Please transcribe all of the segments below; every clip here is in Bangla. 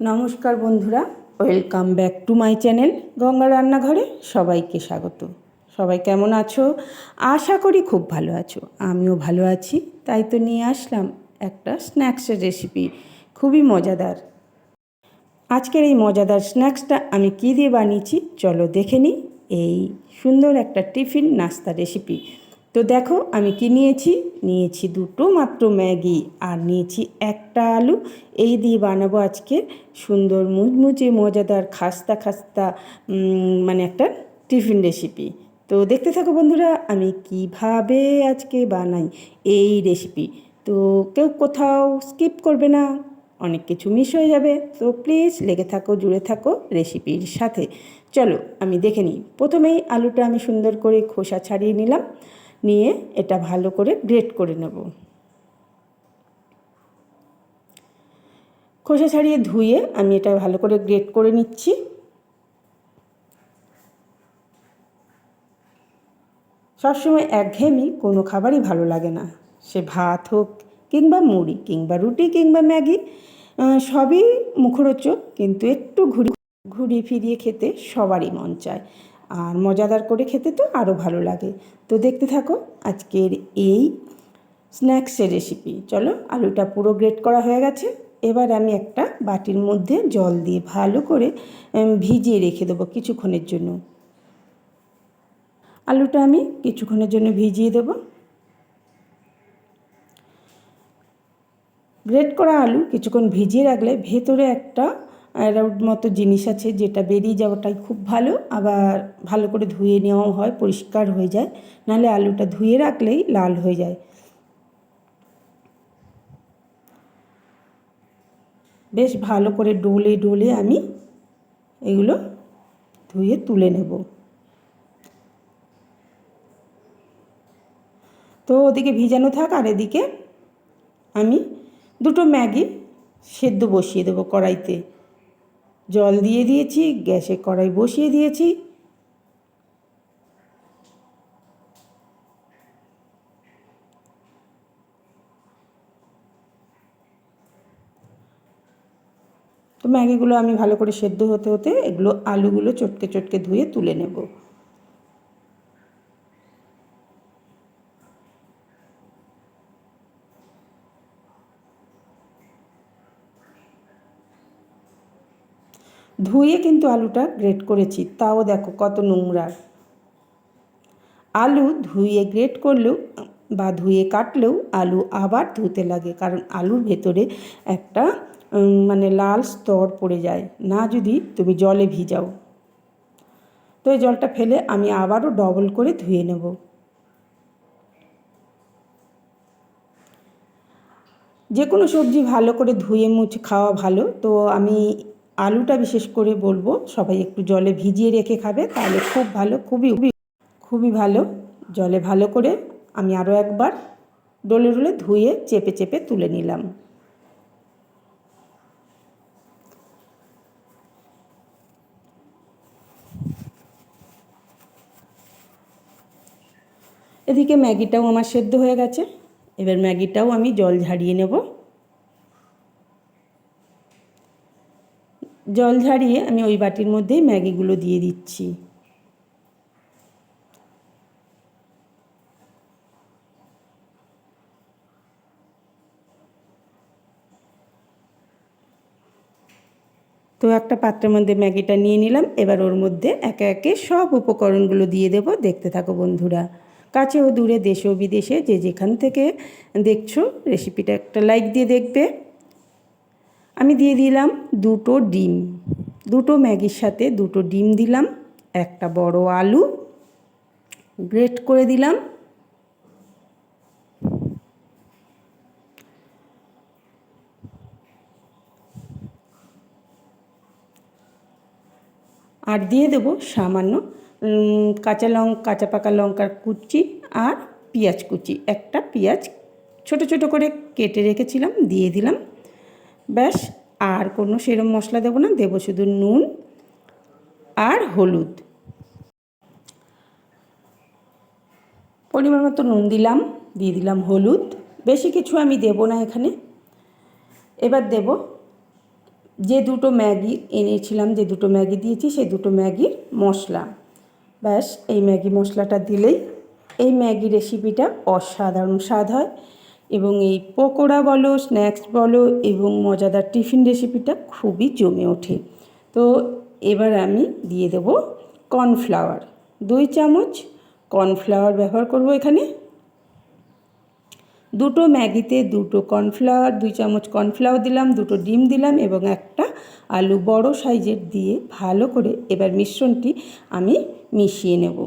নমস্কার বন্ধুরা welcome back to my channel Ganga রান্নাঘরে সবাইকে স্বাগত। সবাই কেমন আছো? আশা করি খুব ভালো আছো। আমিও ভালো আছি। তাই তো নিয়ে আসলাম একটা স্ন্যাক্সের রেসিপি খুবই মজাদার। আজকের এই মজাদার স্ন্যাক্সটা আমি কী দিয়ে বানিয়েছি? চলো দেখে নিই। এই সুন্দর একটা টিফিন নাস্তা রেসিপি তো দেখো, আমি কি নিয়েছি? নিয়েছি দুটো মাত্র ম্যাগি আর নিয়েছি একটা আলু। এই দিয়ে বানাবো আজকে সুন্দর মুচমুচে মজাদার, খাস্তা খাস্তা মানে একটা টিফিন রেসিপি তো দেখতে থাকো বন্ধুরা, আমি কীভাবে আজকে বানাই এই রেসিপি তো কেউ কোথাও স্কিপ করবে না, অনেক কিছু মিস হয়ে যাবে। তো প্লিজ লেগে থাকো, জুড়ে থাকো রেসিপির সাথে। চলো, আমি দেখে নিই। প্রথমেই আলুটা আমি সুন্দর করে খোসা ছাড়িয়ে নিলাম। নিয়ে এটা ভালো করে গ্রেট করে নেব। খোসা ছাড়িয়ে ধুয়ে আমি এটা ভালো করে গ্রেট করে নিচ্ছি। সবসময় একঘেয়েমি কোনো খাবারই ভালো লাগে না। সে ভাত হোক কিংবা মুড়ি কিংবা রুটি কিংবা ম্যাগি সবই মুখরোচক, কিন্তু একটু ঘুরি ঘুরিয়ে ফিরিয়ে খেতে সবারই মন চায়। আর মজাদার করে খেতে তো আরও ভালো লাগে। তো দেখতে থাকো আজকের এই স্ন্যাক্সের রেসিপি চলো, আলুটা পুরো গ্রেট করা হয়ে গেছে। এবার আমি একটা বাটির মধ্যে জল দিয়ে ভালো করে ভিজিয়ে রেখে দেবো কিছুক্ষণের জন্য। আলুটা আমি কিছুক্ষণের জন্য ভিজিয়ে দেবো। গ্রেট করা আলু কিছুক্ষণ ভিজিয়ে রাখলে ভেতরে একটা অ্যারাউড মতো জিনিস আছে যেটা বেরিয়ে যাওয়াটাই খুব ভালো, আবার ভালো করে ধুয়ে নেওয়াও হয়, পরিষ্কার হয়ে যায়। নাহলে আলুটা ধুয়ে রাখলেই লাল হয়ে যায়। বেশ ভালো করে ডোলে ডোলে আমি এগুলো ধুয়ে তুলে নেব। তো ওদিকে ভিজানো থাক, আর এদিকে আমি দুটো ম্যাগি সেদ্ধ বসিয়ে দেবো কড়াইতে। জল দিয়ে দিয়েছি, গ্যাসে কড়াই বসিয়ে দিয়েছি। তো ম্যাগিগুলো আমি ভালো করে সেদ্ধ হতে হতে এগুলো আলুগুলো চটকে চটকে ধুয়ে তুলে নেব। ধুয়ে কিন্তু আলুটা গ্রেট করেছি, তাও দেখো কত নোংরা। আলু ধুয়ে গ্রেট করলেও বা ধুয়ে কাটলেও আলু আবার ধুতে লাগে, কারণ আলুর ভেতরে একটা মানে লাল স্তর পড়ে যায়, না যদি তুমি জলে ভিজাও। তো এই জলটা ফেলে আমি আবারও ডবল করে ধুয়ে নেব। যে কোনো সবজি ভালো করে ধুয়ে মুছে খাওয়া ভালো, তো আমি আলুটা বিশেষ করে বলব, সবাই একটু জলে ভিজিয়ে রেখে খাবে, তাহলে খুব ভালো, খুবই খুবই ভালো। জলে ভালো করে আমি আরও একবার ডোলে ডোলে ধুয়ে চেপে চেপে তুলে নিলাম। এদিকে ম্যাগিটাও আমার সেদ্ধ হয়ে গেছে। এবার ম্যাগিটাও আমি জল ঝাড়িয়ে নেব। জল ঝাড়িয়ে আমি ওই বাটির মধ্যেই ম্যাগিগুলো দিয়ে দিচ্ছি। তো একটা পাত্রের মধ্যে ম্যাগিটা নিয়ে নিলাম, এবার ওর মধ্যে একে একে সব উপকরণগুলো দিয়ে দেবো। দেখতে থাকো বন্ধুরা কাছে ও দূরে দেশে ও বিদেশে, যে যেখান থেকে দেখছ রেসিপিটা একটা লাইক দিয়ে দেখবে। আমি দিয়ে দিলাম দুটো ডিম। দুটো ম্যাগির সাথে দুটো ডিম দিলাম, একটা বড় আলু, গ্রেট করে দিলাম। আর দিয়ে দেবো সামান্য কাঁচা লং, কাঁচা পাকা লঙ্কার কুচি আর পেঁয়াজ কুচি। একটা পেঁয়াজ ছোট ছোট করে কেটে রেখেছিলাম, দিয়ে দিলাম। ব্যাস, আর কোনো সেরম মশলা দেবো না, দেবো শুধু নুন আর হলুদ। পরিমাণ মতো নুন দিলাম, দিয়ে দিলাম হলুদ। বেশি কিছু আমি দেবো না এখানে। এবার দেব যে দুটো ম্যাগি এনেছিলাম, যে দুটো ম্যাগি দিয়েছি, সেই দুটো ম্যাগির মশলা। ব্যাস, এই ম্যাগি মশলাটা দিলেই এই ম্যাগি রেসিপিটা অসাধারণ স্বাদ হয়। এবং এই পকোড়া বলো, স্ন্যাক্স বলো এবং মজাদার টিফিন রেসিপিটা খুবই জমে ওঠে। তো এবার আমি দিয়ে দেবো কর্নফ্লাওয়ার। দুই চামচ কর্নফ্লাওয়ার ব্যবহার করব এখানে। দুটো ম্যাগিতে দুটো কর্নফ্লাওয়ার, দুই চামচ কর্নফ্লাওয়ার দিলাম, দুটো ডিম দিলাম এবং একটা আলু বড় সাইজের দিয়ে ভালো করে এবার মিশ্রণটি আমি মিশিয়ে নেব।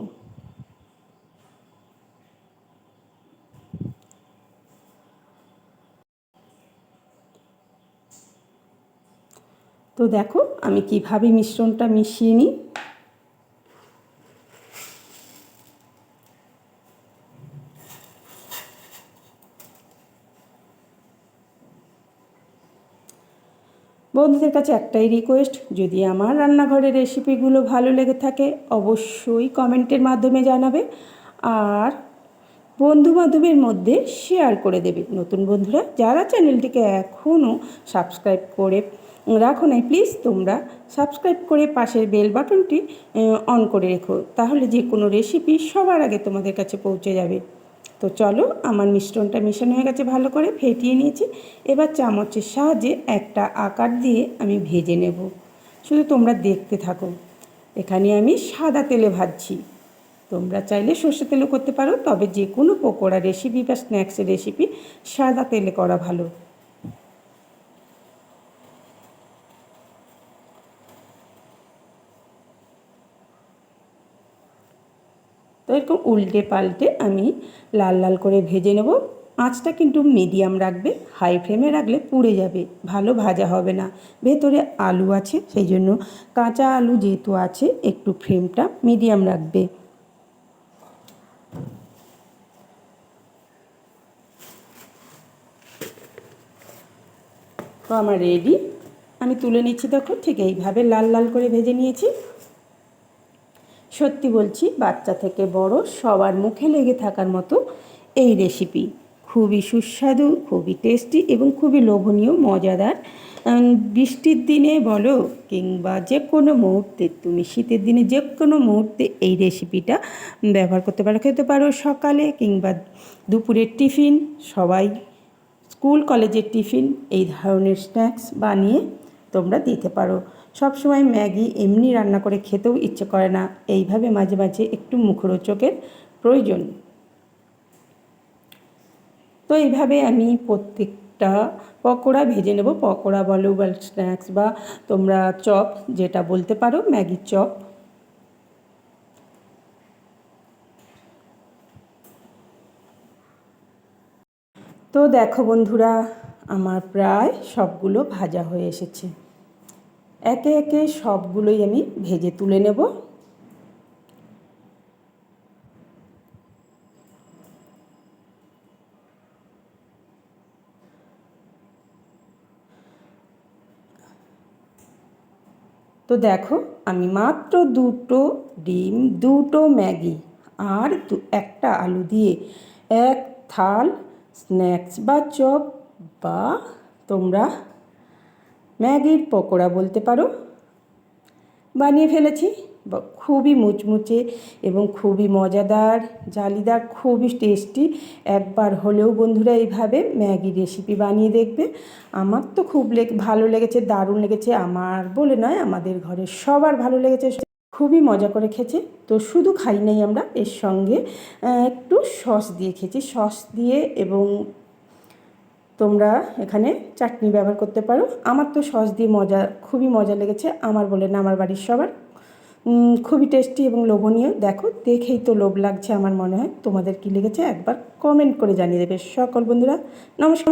তো দেখো, আমি কীভাবে মিশ্রণটা মিশিয়ে নিই। বন্ধুদের কাছে একটাই রিকোয়েস্ট যদি আমার রান্নাঘরের রেসিপিগুলো ভালো লেগে থাকে, অবশ্যই কমেন্টের মাধ্যমে জানাবে। আর বন্ধু বান্ধবের মধ্যে শেয়ার করে দেবে। নতুন বন্ধুরা, যারা চ্যানেলটিকে এখনও সাবস্ক্রাইব করে রাখো নাই প্লিজ তোমরা সাবস্ক্রাইব করে পাশের বেল বাটনটি অন করে রেখো, তাহলে যে কোনো রেসিপি সবার আগে তোমাদের কাছে পৌঁছে যাবে। তো চলো, আমার মিশ্রণটা মিশানো হয়ে গেছে, ভালো করে ফেটিয়ে নিয়েছি। এবার চামচের সাহায্যে একটা আকার দিয়ে আমি ভেজে নেব। শুধু তোমরা দেখতে থাকো। এখানে আমি সাদা তেলে ভাজছি। তোমরা চাইলে সর্ষে তেলও করতে পারো, তবে যে কোনো পকোড়া রেসিপি বা স্ন্যাক্সের রেসিপি সাদা তেলে করা ভালো। তো এরকম উল্টে পাল্টে আমি লাল লাল করে ভেজে নেব। আঁচটা কিন্তু মিডিয়াম রাখবে হাই ফ্লেমে রাখলে পুড়ে যাবে, ভালো ভাজা হবে না। ভেতরে আলু আছে, সেই জন্য কাঁচা আলু যেহেতু আছে, একটু ফ্লেমটা মিডিয়াম রাখবে। তো আমার রেডি আমি তুলে নিচ্ছি দেখো ঠিক এইভাবে লাল লাল করে ভেজে নিয়েছি। সত্যি বলছি, বাচ্চা থেকে বড়, সবার মুখে লেগে থাকার মতো এই রেসিপি খুবই সুস্বাদু, খুবই টেস্টি এবং খুবই লোভনীয়, মজাদার। বৃষ্টির দিনে বলো কিংবা যে কোনো মুহূর্তে, তুমি শীতের দিনে যে কোনো মুহূর্তে এই রেসিপিটা ব্যবহার করতে পারো। খেতে পারো সকালে কিংবা দুপুরের টিফিন, সবাই স্কুল, কলেজের টিফিন, এই ধরনের স্ন্যাক্স বানিয়ে তোমরা দিতে পারো। সবসময় ম্যাগি এমনি রান্না করে খেতেও ইচ্ছে করে না। এইভাবে মাঝে মাঝে একটু মুখরোচকের প্রয়োজন। তো এইভাবে আমি প্রত্যেকটা পকোড়া ভেজে নেব। পকোড়া বলো বা স্ন্যাক্স বা তোমরা চপ যেটা বলতে পারো ম্যাগির চপ। তো দেখো বন্ধুরা, আমার প্রায় সবগুলো ভাজা হয়ে এসেছে। একে একে সবগুলোই আমি ভেজে তুলে নেব। তো দেখো, আমি মাত্র দুটো ডিম, দুটো ম্যাগি আর দু, একটা আলু দিয়ে এক থাল স্ন্যাক্স বা চপ বা তোমরা ম্যাগির পকোড়া বলতে পারো? বানিয়ে ফেলেছি। খুবই মুচমুচে এবং খুবই মজাদার, জালিদার, খুবই টেস্টি। একবার হলেও বন্ধুরা এইভাবে ম্যাগি রেসিপি বানিয়ে দেখবে। আমার তো খুব ভালো লেগেছে, দারুণ লেগেছে। আমার বলে নয়, আমাদের ঘরে সবার ভালো লেগেছে। খুবই মজা করে খেয়েছে। তো শুধু খাই নাই আমরা, এর সঙ্গে একটু সস দিয়ে খেয়েছি। সস দিয়ে এবং তোমরা এখানে চাটনি ব্যবহার করতে পারো। আমার তো সস দিয়ে মজা, খুবই মজা লেগেছে। আমার বলে না, আমার বাড়ির সবার। খুবই টেস্টি এবং লোভনীয়। দেখো, দেখেই তো লোভ লাগছে আমার মনে হয়। তোমাদের কী লেগেছে একবার কমেন্ট করে জানিয়ে দেবে সকল বন্ধুরা। নমস্কার।